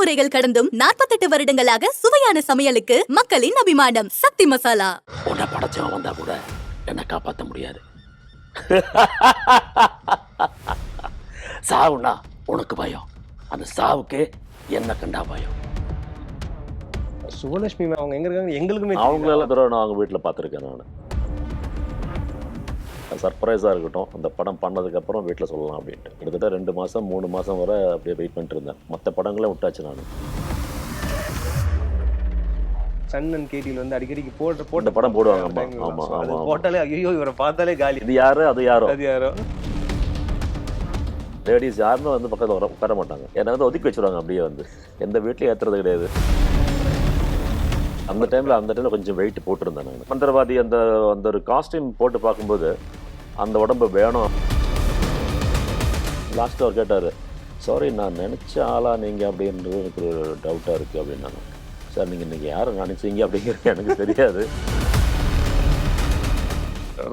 தலைமுறைகள் கடந்தும் நாற்பத்தெட்டு வருடங்களாக சுவையான சமையலுக்கு மக்களின் அபிமானம். சக்தி மசாலா. உன்னை படைச்சவன் வந்தா கூட என்னை காப்பாற்ற முடியாது. சாவுனா உனக்கு பயம். அந்த சாவுக்கு என்ன கண்டா பயம்? சுவலட்சுமி அவங்க எங்க இருக்காங்க? எங்களுக்குமே அவங்களெல்லாம் தடவை நான் அவங்க வீட்டில் பார்த்துருக்கேன் நான். சர்ப்ரைஸாக இருக்கட்டும் அந்த படம் பண்ணதுக்கப்புறம் வீட்டில் சொல்லலாம் அப்படின்ட்டு. கிட்டத்தட்ட ரெண்டு மாதம் மூணு மாதம் வரை அப்படியே வெயிட் பண்ணிட்டு இருந்தேன். மற்ற படங்களே விட்டாச்சு நான். சன் அண்ட் கேட்டியில் வந்து அடிக்கடிக்கு போட்ட போட்ட படம் போடுவாங்க ஆமா time ல ஆமா so அது ஆமா போட்டாலே ஐயோ இவரை பார்த்தாலே காலி. இது யாரு? அது யாரோ? அது யாரோ? லேடிஸ் யாருமே வந்து பக்கத்தில் வர உட்கார மாட்டாங்க. என்னை வந்து ஒதுக்கி வச்சிருவாங்க அப்படியே வந்து. எந்த வீட்லையும் ஏற்றுறது கிடையாது. அந்த டைமில் அந்த டைமில் கொஞ்சம் வெயிட் போட்டிருந்தேன் நான். மந்திரவாதி அந்த அந்த ஒரு காஸ்டியூம் போட்டு பார்க்கும்போது அந்த உடம்பு வேணும். லாஸ்ட் அவர் கேட்டார் சாரி நான் நினச்ச ஆளா நீங்கள் அப்படின்றது எனக்கு ஒரு டவுட்டாக இருக்குது அப்படின்னாங்க. சார் நீங்கள் இன்றைக்கி யாரை நினச்சிங்க? அப்படிங்கிறது எனக்கு தெரியாது.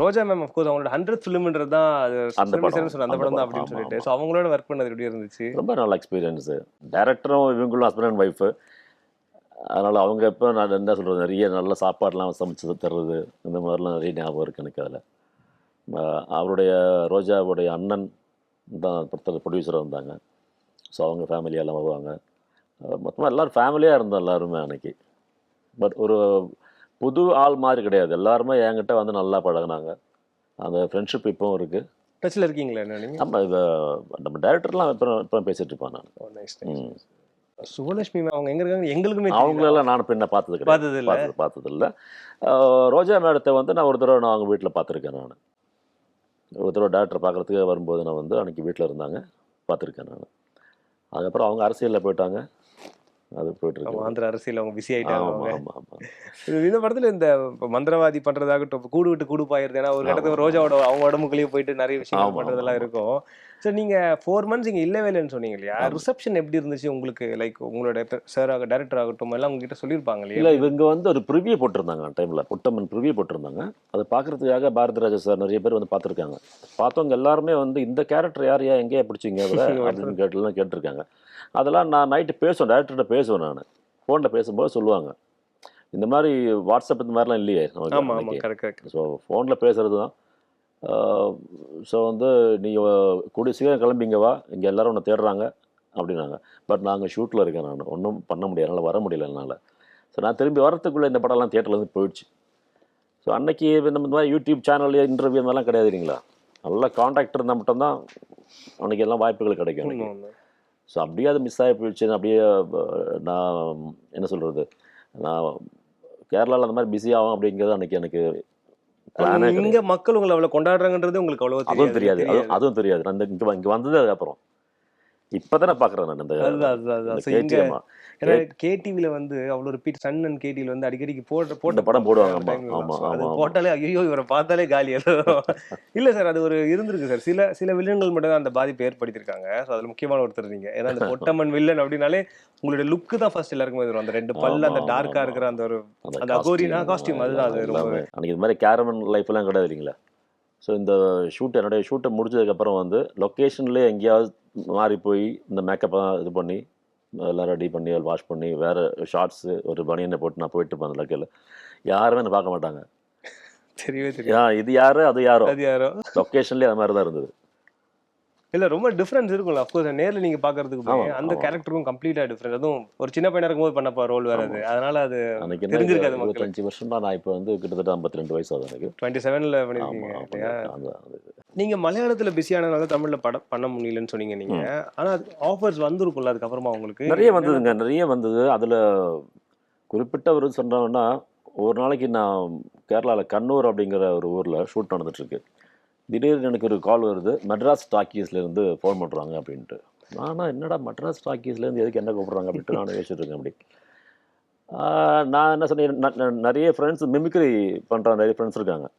Roja ma'am of course hundred hundred ஃபிலிம்ன்றது தான் அது அந்த படம். அந்த படம் தான் அப்படின்னு சொல்லிட்டு. ஸோ அவங்களோட ஒர்க் பண்ணது எப்படி இருந்துச்சு? ரொம்ப நல்ல எக்ஸ்பீரியன்ஸு டேரக்டரும் இவங்களும் ஹஸ்பண்ட் அண்ட் ஒய்ஃபு அதனால் அவங்க எப்போ நான் என்ன சொல்கிறது நிறைய நல்ல சாப்பாடுலாம் சமைச்சு தர்றது இந்த மாதிரிலாம் நிறைய ஞாபகம் இருக்குது எனக்கு அதில். அவருடைய ரோஜாவுடைய அண்ணன் தான் படத்தில் ப்ரொடியூசராக இருந்தாங்க. ஸோ அவங்க ஃபேமிலியெல்லாம் வருவாங்க. மொத்தமாக எல்லோரும் ஃபேமிலியாக இருந்தோம் எல்லாருமே அன்னைக்கு. பட் ஒரு புது ஆள் மாதிரி கிடையாது. எல்லாருமே என்கிட்ட வந்து நல்லா பழகுனாங்க. அந்த ஃப்ரெண்ட்ஷிப் இப்போவும் இருக்குது டச்சில் இருக்கீங்களா என்ன நம்ம இதை நம்ம டேரக்டர்லாம் இப்போ இப்போ பேசிகிட்டு இருப்பேன் நான். சுவலட்சுமி ma'am அவங்க எங்க இருக்காங்க? எங்களுக்குமே அவங்களெல்லாம் நான் பின்ன பார்த்தது கிடையாது. பார்த்தது இல்ல. பார்த்தது இல்லை. ரோஜா மேடத்தை வந்து நான் ஒரு தடவை நான் அவங்க வீட்டில் பார்த்துருக்கேன் நான். ஒரு தடவை டாக்டர் பார்க்குறதுக்கு வரும்போது நான் வந்து அன்றைக்கி வீட்டில் இருந்தாங்க. பார்த்துருக்கேன் நான். அதுக்கப்புறம் அவங்க அரசியலில் போயிட்டாங்க. அது போயிட்டு இருக்கு. ஆந்திர அரசியல் அவங்க பிஸி இது இந்த படத்துல இந்த மந்திரவாதி பண்றதாகட்டும் கூடு விட்டு கூடு பாயிருது ஏன்னா ஒரு ஆமா. கட்டத்துல ரோஜாவோட அவங்க உடம்புக்குள்ளேயே போயிட்டு நிறைய விஷயங்கள் ஆமா, பண்றதெல்லாம். இருக்கும். சோ நீங்க ஃபோர் மந்த்ஸ் இங்க இல்லவே இல்லைன்னு சொன்னீங்க இல்லையா. ரிசப்ஷன் எப்படி இருந்துச்சு? உங்களுக்கு லைக் உங்களோட சார் ஆக டேரக்டர் ஆகட்டும் எல்லாம் உங்ககிட்ட சொல்லியிருப்பாங்க இல்லை இல்லையா இவங்க வந்து ஒரு ப்ரிவியூ போட்டிருந்தாங்க அந்த டைமில் புட்டம்மன் ப்ரிவியூ போட்டிருந்தாங்க. அதை பார்க்கறதுக்காக பாரதி ராஜா சார் நிறைய பேர் வந்து பார்த்துருக்காங்க. பார்த்தவங்க எல்லாருமே வந்து இந்த கேரக்டர் யார் யா எங்கேயா பிடிச்சிங்க அப்படின்னு கேட்டுலாம் கேட்டிருக்காங்க. அதெல்லாம் நான் நைட்டு பேசுவேன் டேரக்டர்கிட்ட பேசுவேன் நான். ஃபோனில் பேசும்போது சொல்லுவாங்க. இந்த மாதிரி வாட்ஸ்அப் இந்த மாதிரிலாம் இல்லையே ஸோ ஃபோனில் பேசுறது தான். ஸோ வந்து நீங்கள் கூடிய சீக்கிரம் கிளம்பிங்க வா. இங்கே எல்லாரும் உன்னை தேடுறாங்க அப்படின்னாங்க. பட் நாங்கள் ஷூட்டில் இருக்கேன் நான். ஒன்றும் பண்ண முடியாது. என்னால் வர முடியல என்னால். ஸோ நான் திரும்பி வரத்துக்குள்ளே இந்த படம்லாம் தேட்டர்லேருந்து போயிடுச்சு. ஸோ அன்னைக்கு இந்த மாதிரி யூடியூப் சேனல் இன்டர்வியூ மாதிரிலாம் கிடையாது இல்லைங்களா? நல்ல காண்டாக்ட் இருந்தால் மட்டும்தான் அன்னைக்கு எல்லாம் வாய்ப்புகள் கிடைக்கும் எனக்கு ஸோ அப்படியே அது மிஸ் ஆகி போயிடுச்சு. அப்படியே நான் என்ன சொல்கிறது நான் கேரளாவில் அந்த மாதிரி பிஸி ஆகும் அப்படிங்கிறது அன்னைக்கு எனக்கு இங்க மக்கள் உங்களை அவ்வளவு கொண்டாடுறாங்கன்றது உங்களுக்கு அவ்வளவு அதுவும் தெரியாது. அதுவும் தெரியாது. நான் இங்கே வந்தது அதுக்கப்புறம். இப்போ தானே பார்க்குறேன் நான் இந்த கேடிவில வந்து அவ்வளவு ரிப்பீட் சன் அண்ட் கேடிவில வந்து அடிக்கடி போட்ட போட்ட படம் போடுவாங்க. போட்டாலே ஐயோ இவரை பார்த்தாலே காலி இல்ல சார் அது ஒரு இருந்திருக்கு சார். சில சில வில்லன்கள் மட்டும் தான் அந்த பாதிப்பை ஏற்படுத்தியிருக்காங்க. ஸோ அதுல முக்கியமான ஒருத்தர் நீங்க. ஏன்னா அந்த பொட்டமன் வில்லன் அப்படின்னாலே உங்களுடைய லுக்கு தான் ஃபர்ஸ்ட் எல்லாருக்குமே வரும் அந்த ரெண்டு பல்லு அந்த டார்க்கா. இருக்கிற அந்த ஒரு அந்த அகோரினா costume, அதுதான் அது எல்லாமே. அன்னைக்கு இது மாதிரி கேரமன் லைஃப்லாம் கிடையாது இல்லைங்களா? ஸோ இந்த ஷூட் என்னுடைய ஷூட்டை முடிச்சதுக்கப்புறம் வந்து லொக்கேஷன்லேயே எங்கேயாவது மாறி போய் இந்த மேக்கப்லாம் இது பண்ணி எல்லாம் ரெடி பண்ணி வாஷ் பண்ணி வேறு ஷார்ட்ஸு ஒரு பனியனை போட்டு நான் போயிட்டு இருப்பேன் அந்த லொக்கேல யாருமே என்னை பார்க்க மாட்டாங்க. தெரியவே தெரியும் இது யாரு? அது யாரோ? அது யாரோ? லொக்கேஷன்லேயே அது மாதிரி தான் இருந்தது. இல்ல ரொம்ப டிஃபரன்ஸ் இருக்கும்ல. அஃப்கோர்ஸ் நேர்ல நீங்க பாக்குறதுக்கு அந்த. கேரக்டருக்கும் கம்ப்ளீட்டா டிஃபரன்ஸ் அதுவும் ஒரு சின்ன பையனா இருக்கும்போது பண்ணப்பா ரோல் வேற அது. அதனால அது தெரிஞ்சிருக்காது. இருபத்தஞ்சு வருஷம் தான் நான் இப்போ வந்து கிட்டத்தட்ட ஐம்பத்தி ரெண்டு வயசு ஆகுது எனக்கு. டுவெண்ட்டி செவன்ல பண்ணிருக்கீங்க நீங்க மலையாளத்துல பிஸியானதால தமிழ்ல படம் பண்ண முடியலன்னு சொன்னீங்க நீங்க. ஆனா ஆஃபர்ஸ் வந்திருக்கும்ல அதுக்கப்புறமா உங்களுக்கு? நிறைய வந்ததுங்க நிறைய வந்தது. அதில் குறிப்பிட்ட ஒரு சொன்னோன்னா ஒரு நாளைக்கு நான் கேரளாவில் கண்ணூர் அப்படிங்கிற ஒரு ஊரில் ஷூட் நடந்துட்டுருக்கு திடீர்னு எனக்கு ஒரு கால் வருது. மெட்ராஸ் டாக்கீஸ்லேருந்து ஃபோன் பண்ணுறாங்க அப்படின்ட்டு. நானா என்னடா மெட்ராஸ் டாக்கீஸ்லேருந்து எதுக்கு என்ன கூப்பிட்றாங்க? அப்படின்ட்டு நான் யோசிச்சுட்டு அப்படி. நான் என்ன சொன்னேன் ந- நிறைய ஃப்ரெண்ட்ஸ் மிமிக்ரி பண்ணுற நிறைய ஃப்ரெண்ட்ஸ் இருக்காங்க.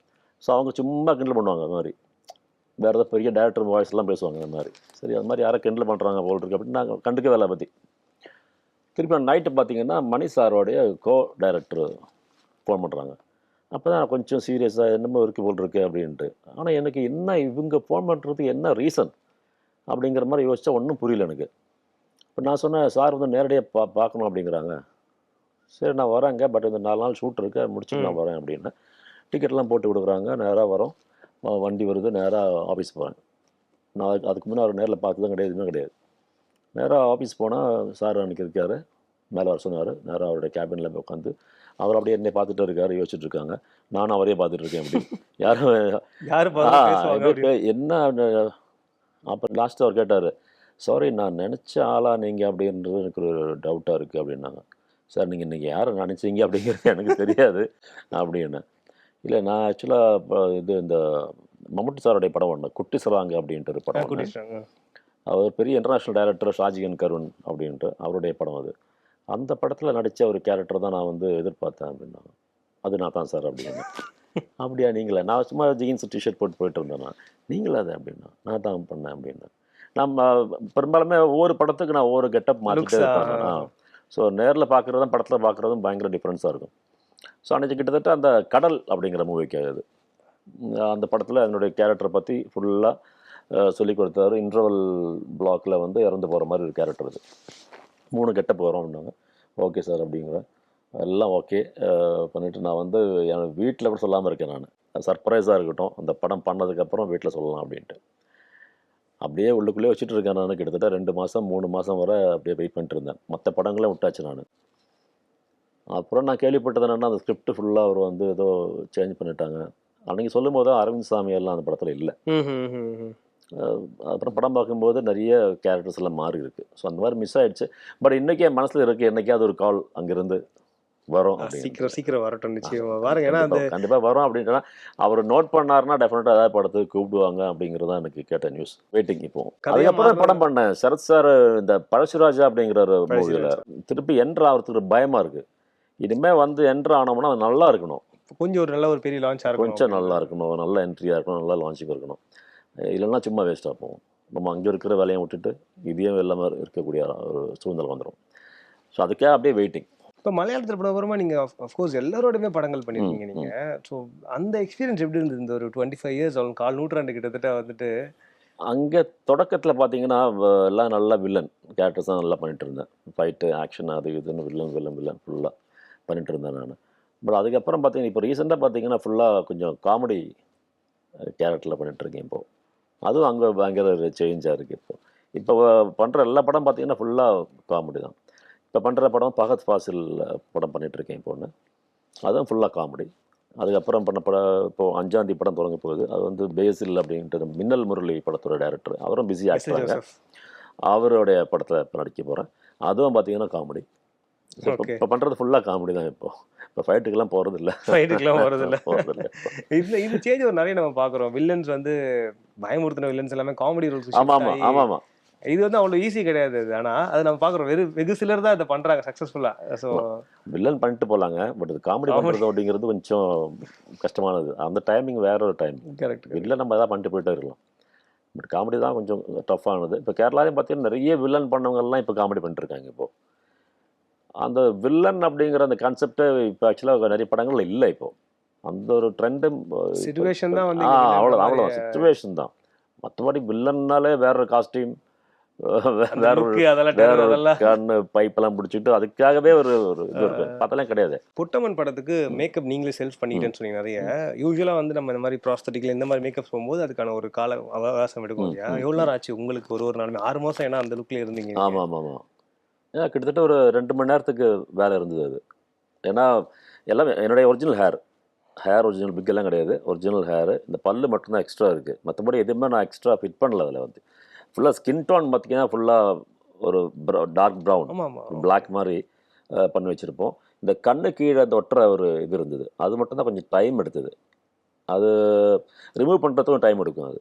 ஸோ அவங்க சும்மா கிண்டல் பண்ணுவாங்க அது மாதிரி. வேறு ஏதாவது பெரிய டேரக்டர் வாய்ஸ்லாம் பேசுவாங்க அந்த மாதிரி. சரி அது மாதிரி யாரை கிண்டல் பண்ணுறாங்க போல் இருக்கு அப்படின்னு நாங்கள் கண்டுக்க வேலை பற்றி திருப்பி நைட்டு பார்த்தீங்கன்னா மணி சாரோடைய கோ டைரக்டர் ஃபோன் பண்ணுறாங்க அப்போ தான் கொஞ்சம் சீரியஸாக என்னமோ இருக்கு போல் இருக்கு அப்படின்ட்டு. ஆனால் எனக்கு என்ன இவங்க ஃபோன் பண்ணுறதுக்கு என்ன ரீசன் அப்படிங்கிற மாதிரி யோசிச்சா ஒன்றும் புரியல எனக்கு. இப்போ நான் சொன்னேன் சார் வந்து நேரடியாக பா பார்க்கணும் அப்படிங்கிறாங்க. சரி நான் வரேங்க பட் இந்த நாலு நாள் ஷூட் இருக்கு முடிச்சுட்டு நான் வரேன் அப்படின்னா டிக்கெட்லாம் போட்டு கொடுக்குறாங்க நேராக வரோம். வண்டி வருது நேராக ஆஃபீஸ் போகிறேன் நான் அதுக்கு அதுக்கு முன்னே அவர் நேரில் பார்த்ததும் கிடையாது எதுவுமே கிடையாது. நேராக ஆஃபீஸ் போனால் சார் அன்றைக்கி இருக்கார் மேலே வர சொன்னார் நேராக அவருடைய கேபினில் போய் உட்காந்து அவர் அப்படியே என்னை பார்த்துட்டு இருக்காரு யோசிச்சுட்டு இருக்காங்க. நானும் அவரே பார்த்துட்டு இருக்கேன் அப்படி. யாரும் என்ன அப்புறம் லாஸ்ட் அவர் கேட்டார் சாரி நான் நினச்ச ஆளா நீங்கள் அப்படின்றது எனக்கு ஒரு டவுட்டாக இருக்குது அப்படின்னாங்க. சார் நீங்கள் இன்றைக்கி யாரை நினச்சிங்க? அப்படிங்கிறது எனக்கு தெரியாது அப்படின்னு. இல்லை நான் ஆக்சுவலாக இது இந்த மம்முட்டி சாருடைய படம் ஒன்று குட்டி சிறாங்க அப்படின்ட்டு ஒரு படம். அவர் பெரிய இன்டர்நேஷ்னல் டைரக்டர் ஷாஜிகன் கருண் அப்படின்ட்டு அவருடைய படம் அது. அந்த படத்தில் நடித்த ஒரு கேரக்டர் தான் நான் வந்து எதிர்பார்த்தேன் அப்படின்னாங்க அது நான் தான் சார் அப்படின்னு. அப்படியா நீங்களா? நான் சும்மா ஜீன்ஸ் டிஷர்ட் போட்டு போயிட்டு இருந்தேன்? நான் நீங்களா அது அப்படின்னா? நான் தான் பண்ணேன் அப்படின்னா. நம்ம பெரும்பாலுமே ஒவ்வொரு படத்துக்கு நான் ஒவ்வொரு கெட்டப் மாற்றிட்டே. இருப்பேன் ஸோ நேரில் பார்க்குறதும் படத்தில் பார்க்குறதும் பயங்கர டிஃப்ரென்ஸாக இருக்கும். ஸோ அன்றைக்கி கிட்டத்தட்ட அந்த கடல் அப்படிங்கிற மூவிக்கு அது. அந்த படத்தில் என்னுடைய கேரக்டரை பற்றி ஃபுல்லாக சொல்லி கொடுத்தாரு. இன்டர்வல் பிளாக்ல வந்து இறந்து போகிற மாதிரி ஒரு கேரக்டர் அது. மூணு கெட்ட போகிறோம் அப்படின்னாங்க. ஓகே சார் அப்படிங்கிறேன் எல்லாம் ஓகே. பண்ணிவிட்டு நான் வந்து என் வீட்டில் கூட சொல்லாமல் இருக்கேன் நான். சர்ப்ரைஸாக இருக்கட்டும். அந்த படம் பண்ணதுக்கப்புறம் வீட்டில் சொல்லலாம் அப்படின்ட்டு. அப்படியே உள்ளுக்குள்ளே வச்சுட்டு இருக்கேன் நான். கிட்டத்தட்ட ரெண்டு மாதம் மூணு மாதம் வரை அப்படியே வெயிட் பண்ணிட்டு இருந்தேன். மற்ற படங்களும் விட்டாச்சு நான். அப்புறம் நான் கேள்விப்பட்டது என்னென்னா அந்த ஸ்கிரிப்ட் ஃபுல்லாக அவர் வந்து ஏதோ சேஞ்ச் பண்ணிட்டாங்க. அன்னைக்கு சொல்லும் போது அரவிந்த் சாமி எல்லாம் அந்த படத்தில் இல்லை. அப்புறம் படம் பார்க்கும்போது நிறைய கேரக்டர்ஸ் எல்லாம் மாறி இருக்கு. ஸோ அந்த மாதிரி மிஸ் ஆயிடுச்சு. பட் இன்னைக்கு என் மனசுல இருக்கு என்னைக்காவது ஒரு கால் அங்கிருந்து வரும் அப்படின்னு. சீக்கிரம் சீக்கிரம் வரட்டும் நிச்சயமா. பாருங்க ஏன்னா அந்த கண்டிப்பா- கண்டிப்பா வரும் அப்படின்ட்டு அவர் நோட் பண்ணாருன்னா டெஃபினட்டா ஏதாவது படத்துக்கு கூப்பிடுவாங்க அப்படிங்கிறது தான் எனக்கு கேட்ட நியூஸ் வெயிட்டிங் இப்போ. அதுக்கப்புறம் படம் பண்ணேன்? சரத் சார் இந்த பழசுராஜா அப்படிங்கிற ஒரு மூவியில். திருப்பி என்ட்ரு ஆகிறதுக்கு ஒரு பயமா இருக்கு. இனிமே வந்து என்ட்ரு ஆனோம்னா அது நல்லா இருக்கணும். கொஞ்சம் ஒரு நல்ல ஒரு பெரிய லான்ச் கொஞ்சம் நல்லா இருக்கணும். நல்ல என்ட்ரியாக இருக்கணும். நல்லா லான்ச்சிங் இருக்கணும். இல்லைன்னா சும்மா வேஸ்ட்டாக போகும். நம்ம அங்கே இருக்கிற வேலையை விட்டுட்டு இதையும் இல்லாமல் இருக்கக்கூடிய ஒரு சூழ்நிலை வந்துடும் ஸோ அதுக்கே அப்படியே வெயிட்டிங் இப்போ மலையாளத்தில் படம் அப்புறமா நீங்க அஃப்கோர்ஸ் எல்லாரோடையுமே படங்கள் பண்ணிருக்கீங்க ம், நீங்க. ஸோ அந்த எக்ஸ்பீரியன்ஸ் எப்படி இருந்தது? இந்த ஒரு டுவெண்ட்டி ஃபைவ் இயர்ஸ் அவன் கால் நூற்றாண்டு கிட்டத்தட்ட வந்துட்டு. அங்கே தொடக்கத்தில் பார்த்தீங்கன்னா எல்லாம் நல்லா வில்லன் கேரக்டர்ஸ் தான் நல்லா பண்ணிட்டு இருந்தேன். ஃபைட்டு ஆக்ஷன் அது இதுன்னு வில்லன் வில்லன் வில்லன் ஃபுல்லாக பண்ணிட்டு இருந்தேன் நான். பட் அதுக்கப்புறம் பார்த்தீங்கன்னா இப்போ ரீசெண்டாக பார்த்தீங்கன்னா ஃபுல்லாக கொஞ்சம் காமெடி கேரக்டரில் பண்ணிட்டு இருக்கேன் இப்போ. அதுவும் அங்கே பயங்கர ஒரு சேஞ்சாக இருக்குது இப்போ. இப்போ பண்ணுற எல்லா படம் பார்த்தீங்கன்னா ஃபுல்லாக காமெடி தான். இப்போ பண்ணுற படம் பகத் ஃபாசில் படம் பண்ணிட்டு இருக்கேன் இப்போ ஒன்று அதுவும் ஃபுல்லாக காமெடி அதுக்கப்புறம் பண்ண படம் இப்போ அஞ்சாந்தி படம் தொடங்க போகுது. அது வந்து பேசில் அப்படின்ட்டு மின்னல் முரளி படத்தோட டைரக்டர் அவரும் பிஸி ஜோசப். அவருடைய படத்தில் இப்போ நடிக்க போகிறேன் அதுவும் பார்த்தீங்கன்னா காமெடி. இப்போ பண்ணுறது ஃபுல்லாக காமெடி தான் இப்போ. இப்போ ஃபைட்டுக்கெல்லாம் போகிறது இல்லை ஃபைட்டுக்கெல்லாம் போறது இல்ல போகிறது இல்லை இதுல இது சேஞ்ச் ஒரு நிறைய நம்ம பாக்குறோம் வில்லன்ஸ் வந்து பயமுறுத்தின வில்லன்ஸ் எல்லாமே காமெடி ரோல்ஸ் ஆமாம் ஆமாம் ஆமாம் ஆமாம் இது வந்து அவ்வளவு ஈஸி கிடையாது அது ஆனா அது நம்ம பாக்குறோம் வெறு வெகு சிலர் தான் இதை பண்றாங்க சக்சஸ்ஃபுல்லா ஸோ வில்லன் பண்ணிட்டு போகலாங்க பட் இது காமெடி. பண்ணுறது அப்படிங்கிறது கொஞ்சம் கஷ்டமானது. அந்த டைமிங் வேற ஒரு டைம் கரெக்ட் வில்லன் நம்ம எதாவது பண்ணிட்டு போயிட்டே இருக்கலாம். பட் காமெடி தான் கொஞ்சம் டஃப்பானது இப்போ கேரளாலையும் பார்த்தீங்கன்னா நிறைய வில்லன் பண்ணவங்கெல்லாம் இப்போ காமெடி பண்ணிட்டு இருக்காங்க இப்போ. அந்த வில்லன் அப்படிங்கிற அந்த கான்செப்டே இப்போ ஆக்சுவலாக நிறைய படங்கள்ல இல்லை இப்போ. அந்த ஒரு ட்ரெண்டும் Situation தான் வந்து ஆ அவ்வளோ அவ்வளோ சுச்சுவேஷன் தான். மற்றபடி வில்லன்னாலே வேற ஒரு காஸ்டியூம் வேற வேற கண்ணு பைப்பெல்லாம் பிடிச்சிட்டு அதுக்காகவே ஒரு ஒரு இது இருக்கு. பார்த்தலாம் கிடையாது. புட்டமன் படத்துக்கு மேக்கப் நீங்களே செல்ஃப் பண்ணிக்கிட்டேன்னு சொன்னீங்க நிறைய. யூஸ்வலா வந்து நம்ம இந்த மாதிரி ப்ராஸ்தட்டிக்ல இந்த மாதிரி மேக்கப் போகும்போது அதுக்கான ஒரு கால அவகாசம் எடுக்கும் இல்லையா? நேரம் ஆச்சு உங்களுக்கு? ஒரு ஒரு நாளுமே ஆறு மாசம் ஏன்னா அந்த லுக்ல இருந்தீங்க. ஆமாம் ஆமாம் கிட்டத்தட்ட ஒரு ரெண்டு மணி நேரத்துக்கு வேலை இருந்தது அது. ஏன்னா எல்லாமே என்னுடைய original hair hair original pic எல்லாம் கிடையாது. ஒரிஜினல் ஹேர் இந்த பல்லு மட்டும்தான் எக்ஸ்ட்ரா இருக்குது மற்றபடி எதுவுமே நான் எக்ஸ்ட்ரா ஃபிட் பண்ணல அதில் வந்து. ஃபுல்லாக ஸ்கின் டோன் பார்த்தீங்கன்னா ஃபுல்லாக ஒரு டார்க் ப்ரௌன் பிளாக் மாதிரி பண்ணி வச்சுருப்போம். இந்த கண்ணு கீழே அந்த ஒட்டுற ஒரு இது இருந்தது. அது மட்டும்தான் கொஞ்சம் டைம் எடுத்தது. அது ரிமூவ் பண்ணுறதுக்கும் டைம் எடுக்கும் அது.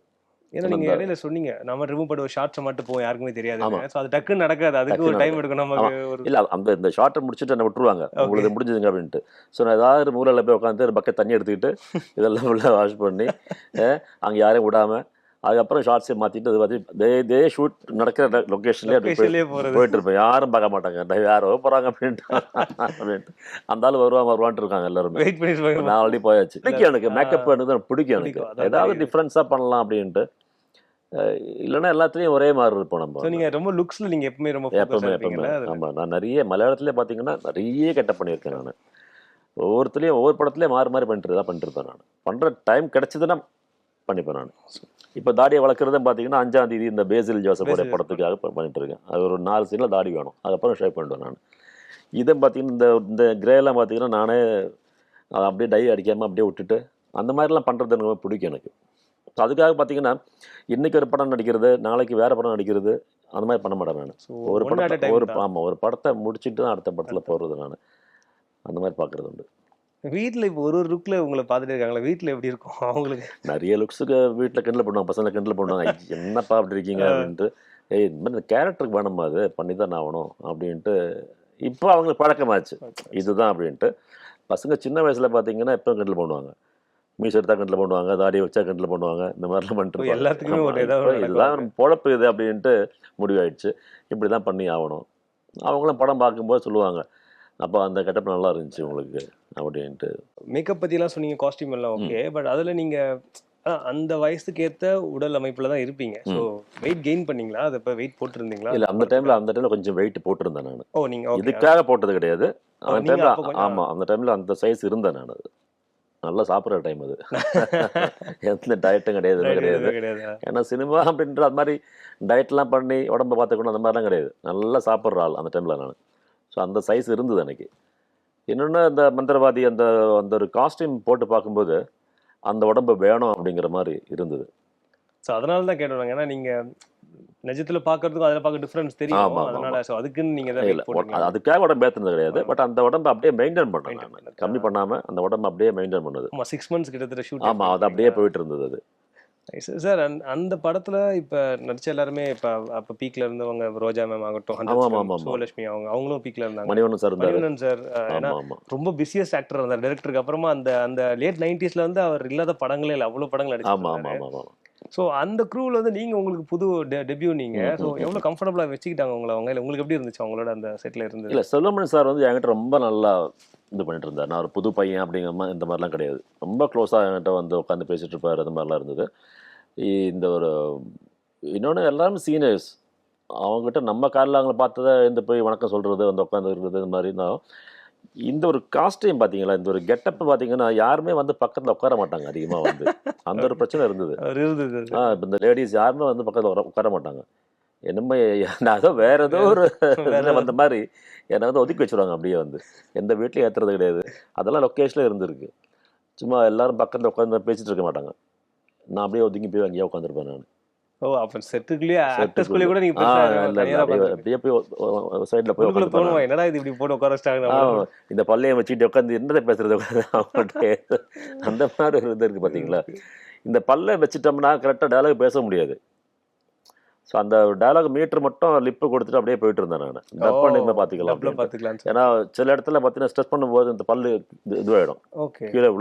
ஏன்னா நீங்க இடையில சொன்னீங்க நம்ம ரிமூவ் பண்ண ஒரு ஷார்ட்ஸ் மட்டும் போவோம் யாருக்குமே தெரியாது. சோ அது டக்குன்னு நடக்காது. அதுக்கு ஒரு டைம் எடுக்கும் நமக்கு இல்லை அந்த இந்த ஷார்ட்டை முடிச்சுட்டு என்ன விட்டுருவாங்க? உங்களுக்கு முடிஞ்சுதுங்க அப்படின்ட்டு. ஸோ நான் ஏதாவது மூலையில் போய் உட்காந்து பக்கெட் தண்ணி எடுத்துக்கிட்டு இதெல்லாம் உள்ள வாஷ் பண்ணி அங்கே யாரையும் விடாம அதுக்கப்புறம் ஷார்ட்ஸை மாற்றிட்டு அது பார்த்து தே தே ஷூட் நடக்கிற லொக்கேஷன்லேயே போறது. போயிட்டு இருப்பேன் யாரும் பார்க்க மாட்டாங்க. யாரோ போகிறாங்க அப்படின்ட்டு. அப்படின்ட்டு. அந்த ஆள் வருவான் வருவான்ட்டு இருக்காங்க எல்லாருமே. வெயிட் நான் ஆல்ரெடி போயாச்சு. பிடிக்கும் எனக்கு மேக்கப் எனக்கு பிடிக்கும் எனக்கு. ஏதாவது. டிஃப்ரென்ஸாக பண்ணலாம் அப்படின்ட்டு. இல்லைன்னா எல்லாத்துலேயும் ஒரே மாதிரி இருப்போம் நம்ம. ஸோ நீங்க ரொம்ப லுக்ஸ்ல நீங்க எப்பவுமே ரொம்ப எப்பவுமே எப்பவுமே. ஆமாம் நான் நிறைய மலையாளத்திலே பார்த்தீங்கன்னா நிறைய கெட்ட பண்ணியிருக்கேன் நான். ஒவ்வொருத்துலேயும் ஒவ்வொரு படத்துலேயும் மாறி மாறி பண்ணிட்டு தான் பண்ணிட்டு இருப்பேன் நான். பண்ணுற டைம் கிடைச்சதுன்னா பண்ணிப்பேன் நான். இப்போ தாடியை வளர்க்குறதும் பார்த்தீங்கன்னா அஞ்சாம் தேதி இந்த பேசில் ஜோசப்போட பேசில் படத்துக்காக பண்ணிட்டு இருக்கேன். அது ஒரு நாலு சீனில் தாடி வேணும். அதுக்கப்புறம் ஷேப் பண்ணிடுவேன் நான். இதை பார்த்தீங்கன்னா இந்த இந்த கிரேலாம் பார்த்தீங்கன்னா நானே அப்படியே டை அடிக்காமல் அப்படியே விட்டுட்டு அந்த மாதிரிலாம் பண்ணுறது எனக்கு ரொம்ப பிடிக்கும் எனக்கு. அதுக்காக பார்த்தீங்கன்னா இன்னைக்கு ஒரு படம் நடிக்கிறது நாளைக்கு வேற படம் நடிக்கிறது அந்த மாதிரி பண்ண மாட்டேன் நான். ஒரு time ஒரு. ஆமாம் ஒரு படத்தை முடிச்சிட்டு தான் அடுத்த படத்தில் போடுறது நான். அந்த மாதிரி பார்க்குறது உண்டு. வீட்ல இப்போ ஒரு ஒரு லுக்ல உங்களை பார்த்துட்டே இருக்காங்களா வீட்ல எப்படி இருக்கும் அவங்களுக்கு? நிறைய லுக்ஸுக்கு வீட்டில் கிண்டல் பண்ணுவாங்க பசங்களை கிண்டல் பண்ணுவாங்க. "ஐ, என்னப்பா அப்படி இருக்கீங்க அப்படின்ட்டு. ஏய் இந்த மாதிரி கேரக்டருக்கு வேணுமா அது? பண்ணி தான் ஆகணும் அப்படின்ட்டு. இப்போ அவங்களுக்கு பழக்கமாச்சு. இதுதான் அப்படின்ட்டு. பசங்க சின்ன வயசுல பார்த்தீங்கன்னா எப்போ கிண்டல் பண்ணுவாங்க. மீஸ் எடுத்தா கிண்டல் பண்ணுவாங்க தாடி வச்சா கிண்டல் பண்ணுவாங்க இந்த மாதிரிலாம் பண்ணிட்டு. எல்லாத்துக்குமே ஒரு இப்போ இதுதான் பொழப்பு இது அப்படின்ட்டு முடிவாயிடுச்சு. இப்படி தான் பண்ணி ஆகணும். அவங்களும் படம் பார்க்கும்போது சொல்லுவாங்க அப்போ அந்த கெட்டப் நல்லா இருந்துச்சு உங்களுக்கு அப்படின்ட்டு. மேக்கப் பத்தி எல்லாம் சொன்னீங்க காஸ்டியூம் எல்லாம் ஓகே பட் அதுல நீங்க அதான் அந்த வயசுக்கு ஏத்த உடல் அமைப்புல தான் இருப்பீங்க. ஸோ வெயிட் கெயின் பண்ணீங்களா? அது இப்போ வெயிட் போட்டிருந்தீங்களா? இல்ல அந்த டைம்ல அந்த டைம்ல கொஞ்சம் வெயிட் போட்டிருந்தேன் நான். ஓ நீங்க ஓகே இதுக்காக போட்டது கிடையாது. அந்த டைம்ல அப்ப கொஞ்சம் ஆமா அந்த டைம்ல அந்த சைஸ் இருந்தேன் நான். அது நல்லா சாப்பிட்ற டைம் அது. எந்த டயட்டும் கிடையாது கிடையாது. ஏன்னா சினிமா அப்படின்ற அது மாதிரி டயட்லாம் பண்ணி உடம்ப பார்த்துக்கணும் அந்த மாதிரிலாம் கிடையாது. நல்லா சாப்பிட்ற ஆள் அந்த டைமில் நான். ஸோ அந்த சைஸ் இருந்தது எனக்கு இன்னொன்று அந்த மந்திரவாதி அந்த அந்த ஒரு காஸ்டியூம் போட்டு பார்க்கும்போது அந்த உடம்பு வேணும் அப்படிங்கிற மாதிரி இருந்தது. ஸோ அதனால தான் கேட்டுருவாங்க ஏன்னா நீங்க நிஜத்துல பாக்குறதுக்கும் அதில் பார்க்க டிஃபரன்ஸ் தெரியும். அதனால ஸோ அதுக்குன்னு நீங்க தான் இல்லை அதுக்காக உடம்பு ஏற்றுனது கிடையாது. பட் அந்த உடம்பை அப்படியே மெயின்டைன் பண்ணேன். கம்மி பண்ணாமல் அந்த உடம்பு அப்படியே மெயின்டைன் பண்ணது. சிக்ஸ் மந்த்ஸ் கிட்டத்தட்ட ஷூட் ஆமாம் அது அப்படியே போயிட்டு இருந்தது அது. சார் அந்த படத்துல இப்ப நடிச்ச எல்லாருமே இப்ப அப்ப பீக்ல இருந்தவங்க ரோஜா மேம் ஆகட்டும். சுவலட்சுமி அவங்க அவங்களும் பீக்ல இருந்தாங்க. மணிவண்ணன் சார் மணிவண்ணன் சார் ஏன்னா ரொம்ப பிஸியஸ்ட் ஆக்டர் இருந்தார். டேரக்டருக்கு அப்புறமா அந்த அந்த லேட் நைன்டிஸ்ல வந்து அவர் இல்லாத படங்களே இல்லை அவ்வளவு படங்கள் ஆமாம். ஸோ அந்த க்ரூவில் வந்து நீங்க உங்களுக்கு புது டெபியூ நீங்க. ம், ஸோ ம், எவ்வளவு கம்ஃபர்டபுளா வச்சுக்கிட்டாங்க உங்களை அவங்க? இல்ல உங்களுக்கு எப்படி இருந்துச்சு அவங்களோட அந்த செட்ல இருந்து? இல்லை செல்வமணி சார் வந்து என்கிட்ட ரொம்ப நல்லா இது பண்ணிட்டு இருந்தார். நான் ஒரு புது பையன் அப்படிங்கிற மாதிரி இந்த மாதிரிலாம் கிடையாது. ரொம்ப க்ளோஸாக என்கிட்ட வந்து உட்காந்து பேசிட்டு இருப்பார் அந்த மாதிரிலாம் இருந்தது. இந்த ஒரு இன்னொன்று எல்லாரும் சீனியர்ஸ் அவங்ககிட்ட நம்ம காலில் அவங்கள பார்த்ததை இந்த போய் வணக்கம் சொல்கிறது வந்து உட்காந்து இருக்கிறது இந்த மாதிரி இருந்தாலும் இந்த ஒரு காஸ்டியூம் பார்த்தீங்களா இந்த ஒரு கெட்டப் பார்த்தீங்கன்னா யாருமே வந்து பக்கத்தில் உட்கார மாட்டாங்க அதிகமாக வந்து. அந்த ஒரு பிரச்சனை இருந்தது. ஆ இந்த லேடிஸ் யாருமே வந்து பக்கத்தில் உட்கார உட்கார மாட்டாங்க. என்னமோ நான் ஏதோ வேற ஏதோ ஒரு வந்த மாதிரி என்னை வந்து ஒதுக்கி வச்சிருவாங்க அப்படியே வந்து. எந்த வீட்லையும் ஏற்றுறது கிடையாது. அதெல்லாம் லொக்கேஷனில் இருந்திருக்கு. சும்மா எல்லாரும் பக்கத்தில் உட்காந்து பேசிட்டு இருக்க மாட்டாங்க. நான் அப்படியே ஒதுங்கி போய் அங்கேயே உட்காந்துருப்பேன் நான். ஓ அப்ப செட்டுக்குள்ளேயே ஆக்டர்ஸ்குள்ளேயே கூட நீங்க அப்படியே போய் சைடில் போய் தோணுமா? என்னடா இது இப்படி போட்டு உட்கார வச்சிட்டாங்க? இந்த பள்ளையை வச்சுட்டு உட்காந்து என்னதை பேசுறது? அவங்கள்ட்ட அந்த மாதிரி ஒரு இது இருக்கு பார்த்தீங்களா இந்த பல்லை வச்சுட்டோம்னா கரெக்டாக டயலாக் பேச முடியாது. ஸோ அந்த டயலாக் மீட்டர் மட்டும் லிப்பு கொடுத்துட்டு அப்படியே போயிட்டு இருந்தேன் நான். டப் பண்ணி பார்த்துக்கலாம். பாத்துக்கலாம் ஏன்னா சில இடத்துல பார்த்தீங்கன்னா ஸ்ட்ரெஸ் பண்ணும்போது இந்த பல்லு இது- இதுவாயிடும் ஓகே. கீழே ஆ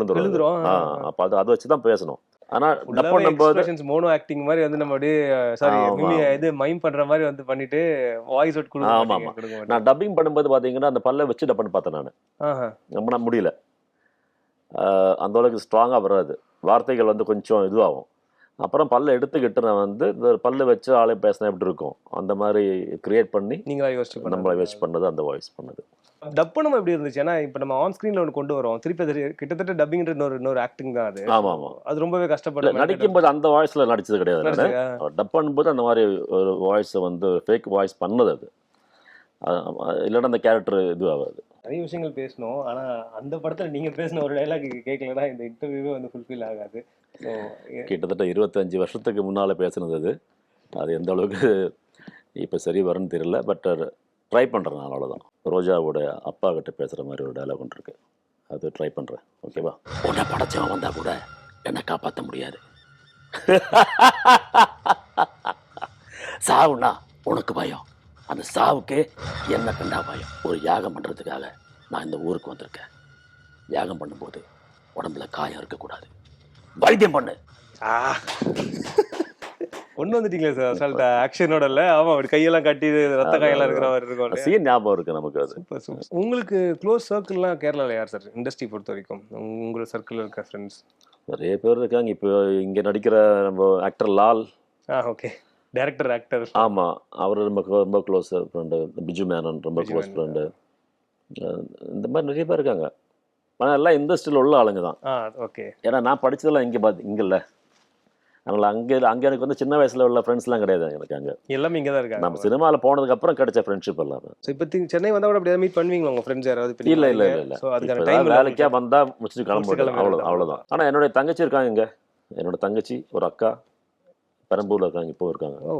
ஆ, அப்போ அது அதை வச்சு தான் பேசணும். பண்ணும்போது எக்ஸ்பிரஷன்ஸ் மோனோ ஆக்டிங் மாதிரி வந்து நம்ம அப்படியே சாரி. இது மைம் பண்ற மாதிரி வந்து பண்ணிட்டு வாய்ஸ் அவுட் கொடுக்க ஆமா. நான் டப்பிங் பண்ணும்போது பார்த்தீங்கன்னா அந்த பல்லை வச்சு டப் பண்ணி பார்த்தேன் நான். நம்மளால முடியல. அந்த அளவுக்கு ஸ்ட்ராங்காக வராது. வார்த்தைகள் வந்து கொஞ்சம் இதுவாகும். அப்புறம் பல்லை எடுத்துக்கிட்டு நான் வந்து இந்த பல்ல வச்சு ஆளே பேசினா எப்படி இருக்கும்? அந்த மாதிரி கிரியேட் பண்ணி நீங்களா யோசிச்சு நம்மளை வச்சு பண்ணது அந்த வாய்ஸ் பண்ணது. டப் பண்ணும் எப்படி இருந்துச்சு? ஏன்னா இப்ப நம்ம ஆன் ஸ்கிரீன்ல ஒன்று கொண்டு வரோம். திருப்பி அது கிட்டத்தட்ட டப்பிங்ன்ற இன்னொரு இன்னொரு ஆக்டிங் தான் அது. ஆமா ஆமா. அது ரொம்பவே கஷ்டப்பட நடிக்கும்போது அந்த வாய்ஸ்ல நடிச்சது கிடையாது. நான் நடிச்சது, டப் பண்ணும்போது அந்த மாதிரி ஒரு வாய்ஸை வந்து ஃபேக் வாய்ஸ் பண்ணது அது. இல்லைன்னா அந்த கேரக்டர் இது ஆகாது நிறைய விஷயங்கள் பேசணும் ஆனா அந்த படத்துல நீங்க பேசின ஒரு டைலாக் கேட்கலன்னா இந்த இன்டர்வியூவே வந்து ஃபுல்ஃபில் ஆகாது. கிட்டத்தட்ட இருபத்தஞ்சு வருஷத்துக்கு முன்னால் பேசுனது அது. அது எந்த அளவுக்கு இப்போ சரி வரும்னு தெரியல. பட் ட்ரை பண்ணுறேன் நான் அவ்வளோதான் ரோஜாவோட அப்பா கிட்ட பேசுகிற மாதிரி ஒரு டைலாக் ஒன்று இருக்கு. அது ட்ரை பண்ணுறேன் ஓகேவா உன்னை படைச்சவன் வந்தால் கூட என்னை காப்பாற்ற முடியாது. சாவுனா உனக்கு பயம். அந்த சாவுக்கு என்ன கண்டா பயம். ஒரு யாகம் பண்ணுறதுக்காக நான் இந்த ஊருக்கு வந்திருக்கேன். யாகம் பண்ணும்போது உடம்புல காயம் இருக்கக்கூடாது. வைத்தியம் பண்ணு. கொண்டு வந்துட்டீங்களே சார் அசால்ட்டா. ஆக்ஷனோட இல்ல. ஆமா அப்படி கையெல்லாம் கட்டி ரத்த காயெல்லாம் இருக்கிற மாதிரி இருக்கும்? சீன் ஞாபகம் இருக்கு நமக்கு அது. சூப்பர் சூப்பர் உங்களுக்கு க்ளோஸ் சர்க்கிள்லாம் கேரளால யார் சார்? இண்டஸ்ட்ரி பொறுத்த வரைக்கும். உங்க- உங்க சர்க்கிள் இருக்க ஃப்ரெண்ட்ஸ் நிறைய பேர் இருக்காங்க. இப்போ இங்கே நடிக்கிற நம்ம ஆக்டர் லால். ஆ ஓகே டைரக்டர் ஆக்டர் ஆமாம் அவர் நமக்கு ரொம்ப க்ளோஸ் ஃப்ரெண்டு பிஜு மேனன் ரொம்ப க்ளோஸ். ஃப்ரெண்டு இந்த மாதிரி நிறைய பேர் இருக்காங்க. ஆனால் எல்லாம் இண்டஸ்ட்ரியில் உள்ள ஆளுங்க தான். ஓகே ஏன்னா நான் படிச்சதெல்லாம் இங்கே பார்த்து இங்கே இல்லை அதனால் அங்கே அங்கே எனக்கு வந்து சின்ன வயசில் உள்ள ஃப்ரெண்ட்ஸ்லாம் கிடையாது எனக்கு அங்கே. எல்லாமே இங்க தான் நம்ம இருக்காங்க சினிமாவில் போனதுக்கப்புறம் கிடைச்ச ஃப்ரெண்ட்ஷிப் எல்லாமே. ஸோ இப்போ சென்னை வந்தா கூட அப்படியே மீட் பண்ணுவீங்களா உங்க ஃப்ரெண்ட்ஸ் யாராவது இல்லை இல்லை இல்லை இல்லை. ஸோ அதுக்கான இப்போ டைம் வேலைக்கா வந்தால் முடிச்சுட்டு கிளம்ப அவ்வளோ அவ்வளோதான் ஆனால் என்னுடைய தங்கச்சி இருக்காங்க இங்கே. என்னோட தங்கச்சி ஒரு அக்கா பெரம்பூரில் இருக்காங்க இப்போ இருக்காங்க. ஓ.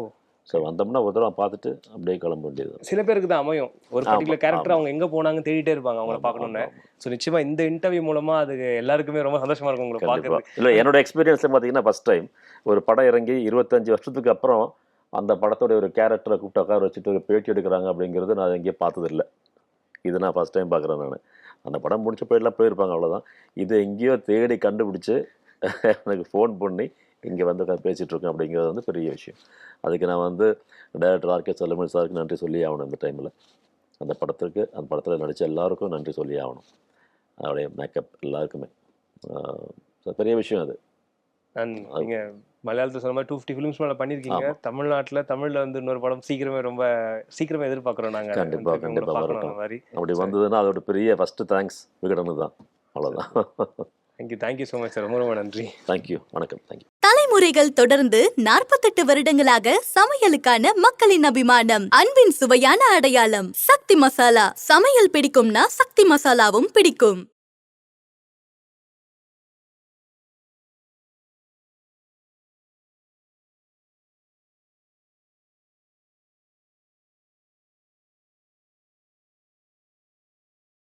ஸோ வந்தோம்னா ஒரு தடவை பார்த்துட்டு அப்படியே கிளம்ப வேண்டியது சில பேருக்கு தான் அமையும். ஒரு பர்டிகுலர் கேரக்டர். அவங்க எங்க போனாங்க தேடிட்டே இருப்பாங்க அவங்கள பார்க்கணும்னு. ஸோ நிச்சயமா இந்த இன்டர்வியூ மூலமா அது எல்லாருக்குமே ரொம்ப சந்தோஷமா இருக்கும் உங்களை பார்க்கறது இல்லை என்னோட எக்ஸ்பீரியன்ஸில் பார்த்தீங்கன்னா ஃபஸ்ட் டைம் ஒரு படம் இறங்கி இருபத்தஞ்சு வருஷத்துக்கு அப்புறம் அந்த படத்தோட ஒரு கேரக்டரை கூப்பிட்டு உட்கார வச்சுட்டு ஒரு பேட்டி எடுக்கிறாங்க அப்படிங்கிறது நான் எங்கேயும் பார்த்ததில்ல. இது நான் ஃபஸ்ட் டைம் பார்க்குறேன் நான். அந்த படம் முடிச்ச போயிடலாம் போயிருப்பாங்க அவ்வளோதான் இது எங்கேயோ தேடி கண்டுபிடிச்சு எனக்கு ஃபோன் பண்ணி இங்கே வந்து இருக்கேன் அப்படிங்கிறது வந்து பெரிய விஷயம். அதுக்கு நான் வந்து டைரக்டர் ஆர்கே செல்லமணி சாருக்கு நன்றி சொல்லி ஆகணும் இந்த டைமில் அந்த படத்துக்கு அந்த படத்தில் நடித்த எல்லாருக்கும் நன்றி சொல்லி ஆகணும். அவருடைய மேக்கப் எல்லாருக்குமே. பெரிய விஷயம் அது. அண்ட் நீங்க மலையாளத்துல சொன்ன மாதிரி டூ ஃபிஃப்டி ஃபிலிம்ஸ் மேல பண்ணிருக்கீங்க. தமிழ்நாட்டுல தமிழ்ல வந்து இன்னொரு படம் சீக்கிரமே ரொம்ப சீக்கிரமே எதிர்பார்க்குறோம் நாங்க. கண்டிப்பா, உங்களை கண்டிப்பா பார்க்கணும் வரட்டும். அந்த மாதிரி. அப்படி வந்ததுன்னா அதோட பெரிய ஃபஸ்ட்டு தேங்க்ஸ் விகடனு தான். அவ்வளோதான் தேங்க்யூ தேங்க்யூ ஸோ மச் ரொம்ப ரொம்ப நன்றி. தேங்க்யூ வணக்கம். தேங்க்யூ தலைமுறைகள் தொடர்ந்து நாற்பத்தெட்டு வருடங்களாக சமையலுக்கான மக்களின் அபிமானம் அன்பின் சுவையான அடையாளம். சக்தி மசாலா. சமையல் பிடிக்கும்னா சக்தி மசாலாவும் பிடிக்கும்.